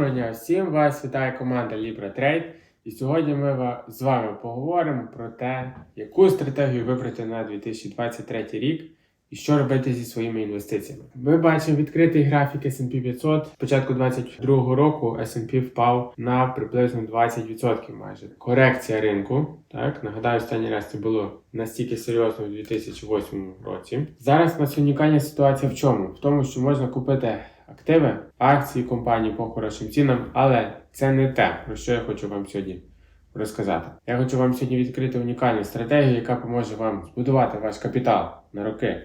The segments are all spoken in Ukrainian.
Доброго дня всім! Вас вітає команда Libra Trade. І сьогодні ми з вами поговоримо про те, яку стратегію вибрати на 2023 рік і що робити зі своїми інвестиціями. Ми бачимо відкритий графік S&P 500. З початку 2022 року S&P впав на приблизно 20% майже. Корекція ринку. Так, нагадаю, останній раз це було настільки серйозно у 2008 році. Зараз у нас унікальна ситуація в чому? В тому, що можна купити активи, акції компанії по хорошим цінам, але це не те, про що я хочу вам сьогодні розказати. Я хочу вам сьогодні відкрити унікальну стратегію, яка поможе вам збудувати ваш капітал на роки,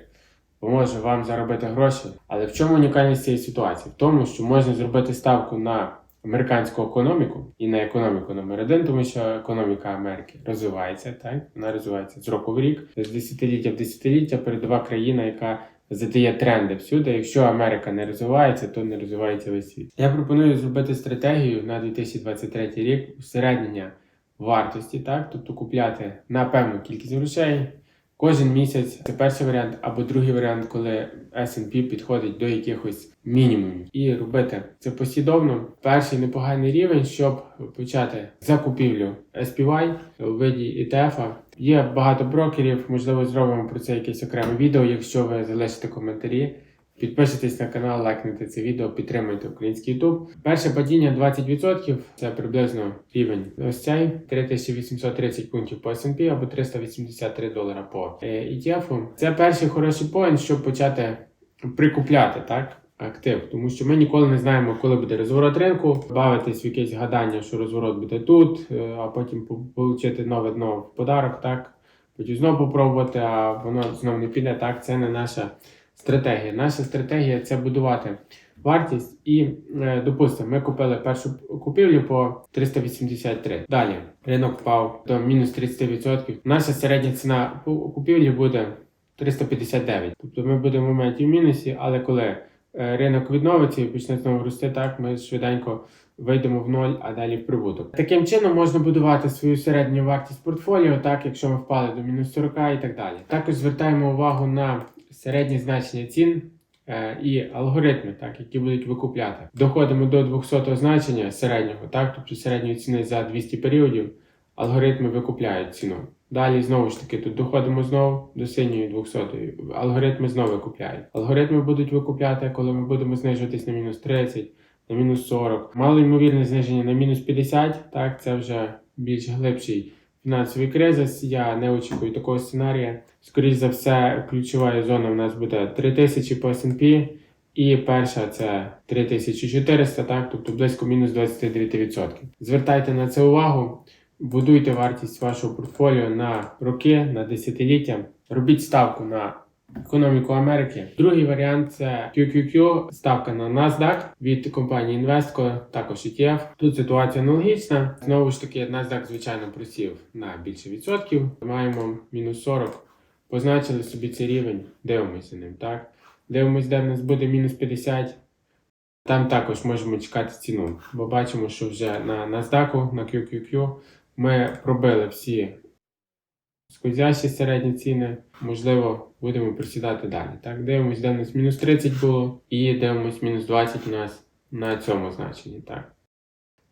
поможе вам заробити гроші. Але в чому унікальність цієї ситуації? В тому, що можна зробити ставку на американську економіку і на економіку номер один, тому що економіка Америки розвивається, так вона розвивається з року в рік, з десятиліття в десятиліття передова країна, яка задає тренди всюди. Якщо Америка не розвивається, то не розвивається весь світ. Я пропоную зробити стратегію на 2023 рік усереднення вартості, так тобто купляти на певну кількість грошей. Кожен місяць це перший варіант, або другий варіант, коли S&P підходить до якихось мінімумів, і робити це послідовно. Перший непоганий рівень, щоб почати закупівлю SPY у виді ETF. Є багато брокерів, можливо, зробимо про це якесь окреме відео, якщо ви залишите коментарі. Підпишитесь на канал, лайкнете це відео, підтримуйте український YouTube. Перше падіння 20% це приблизно рівень ось цей 3830 пунктів по S&P або 383 долара по е, ETF. Це перший хороший поінт, щоб почати прикупляти так. Актив, тому що ми ніколи не знаємо, коли буде розворот ринку, бавитись в якесь гадання, що розворот буде тут, е, а потім отримати нове дно в подарок, так потім знову попробувати, а воно знову не піде. Так, це не наша стратегія. Наша стратегія це будувати вартість і, е, допустимо, ми купили першу купівлю по 383. Далі ринок впав до мінус 30%. Наша середня ціна ку- купівлі буде 359. Тобто ми будемо в моменті в мінусі, але коли е, ринок відновиться і почне знову рости, так ми швиденько вийдемо в ноль, а далі в прибуток. Таким чином можна будувати свою середню вартість портфоліо, так якщо ми впали до мінус 40 і так далі. Також звертаємо увагу на середні значення цін. е, І алгоритми, так, які будуть викупляти. Доходимо до 200 значення середнього, так, тобто середньої ціни за 200 періодів, алгоритми викупляють ціну. Далі знову ж таки тут доходимо знову до синьої 200. Алгоритми знову викупляють. Алгоритми будуть викупляти, коли ми будемо знижуватись на мінус 30, на мінус 40. Мало ймовірне зниження на мінус 50, так, це вже більш глибший фінансовий кризис. Я не очікую такого сценарія. Скоріше за все, ключова зона в нас буде 3000 по S&P, і перша це 3400, так, тобто близько мінус 29%. Звертайте на це увагу. Будуйте вартість вашого портфоліо на роки, на десятиліття. Робіть ставку на економіку Америки. Другий варіант це QQQ, ставка на NASDAQ від компанії Investco, також ETF. Тут ситуація аналогічна. Знову ж таки, NASDAQ, звичайно, просів на більше відсотків. Маємо мінус 40. Позначили собі цей рівень, дивимося ним, так? Дивимось, де в нас буде мінус 50. Там також можемо чекати ціну, бо бачимо, що вже на NASDAQ, на QQQ ми пробили всі скользящі середні ціни. Можливо, будемо присідати далі. Так, дивимось, де в нас мінус 30 було, і дивимось мінус 20 у нас на цьому значенні. Так.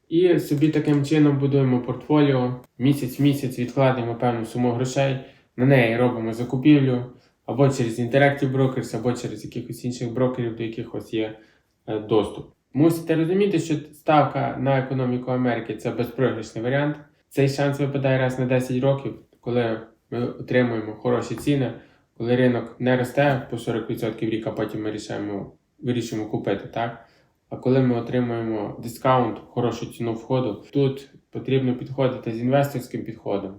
І собі таким чином будуємо портфоліо. Місяць в місяць відкладаємо певну суму грошей, на неї робимо закупівлю або через Interactive Brokers, або через якихось інших брокерів, до яких у вас є е, доступ. Мусите розуміти, що ставка на економіку Америки це безпрограшний варіант. Цей шанс випадає раз на 10 років, коли ми отримуємо хороші ціни, коли ринок не росте по 40% в рік, а потім ми рішаємо, вирішимо купити, так? А коли ми отримуємо дискаунт, хорошу ціну входу, тут потрібно підходити з інвесторським підходом,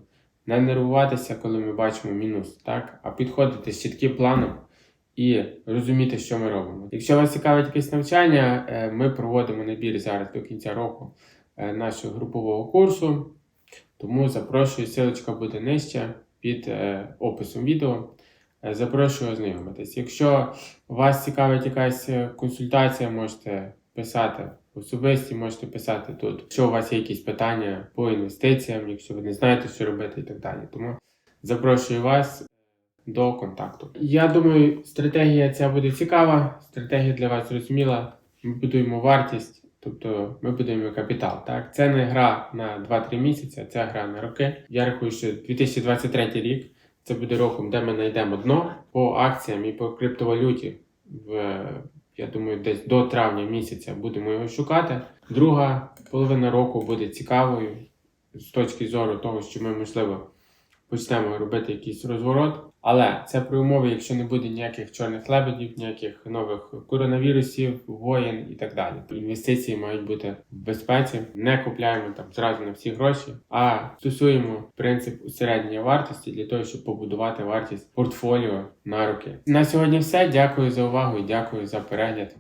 не нервуватися, коли ми бачимо мінус, так? а підходити з чітким планом і розуміти, що ми робимо. Якщо вас цікавить якесь навчання, е, ми проводимо набір зараз до кінця року е, нашого групового курсу. Тому запрошую, силочка буде нижче під е, описом відео. Е, Запрошую ознайомитись. Якщо вас цікавить якась е, консультація, можете писати особисті, можете писати тут. Якщо у вас є якісь питання по інвестиціям, якщо ви не знаєте, що робити і так далі. Тому запрошую вас до контакту. Я думаю, стратегія ця буде цікава, стратегія для вас зрозуміла. Ми будуємо вартість, Тобто ми будемо капітал. Так? Це не гра на 2-3 місяці, це гра на роки. Я рахую, що 2023 рік це буде роком, де ми знайдемо дно по акціям і по криптовалюті. В, я думаю, десь до травня місяця будемо його шукати. Друга половина року буде цікавою з точки зору того, що ми, можливо, почнемо робити якийсь розворот. Але це при умові, якщо не буде ніяких чорних лебедів, ніяких нових коронавірусів, воєн і так далі. Інвестиції мають бути в безпеці. Не купляємо там зразу на всі гроші, а стосуємо принцип усереднення вартості для того, щоб побудувати вартість портфоліо на роки. На сьогодні все. Дякую за увагу і дякую за перегляд.